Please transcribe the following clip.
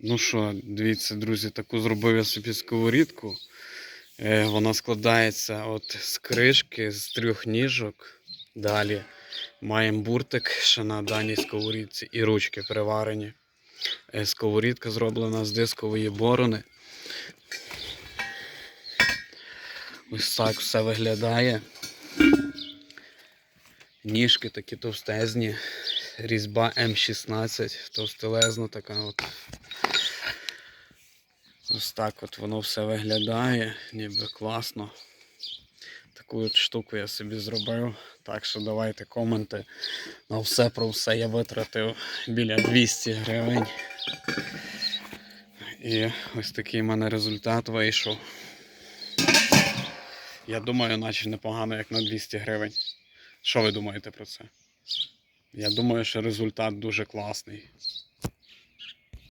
Ну що, дивіться, друзі, таку зробив я собі сковорідку. Е, Вона складається от з кришки, з трьох ніжок. Далі маємо буртик ще на даній сковорідці і ручки приварені. Е, Сковорідка зроблена з дискової борони. Ось так все виглядає. Ніжки такі товстезні. Різьба М16, товстелезна така от. Ось так от воно все виглядає, ніби класно. Таку от штуку я собі зробив. Так що давайте коменти. На все про все я витратив біля 200 гривень. І ось такий в мене результат вийшов. Я думаю, наче непогано, як на 200 гривень. Що ви думаєте про це? Я думаю, що результат дуже класний.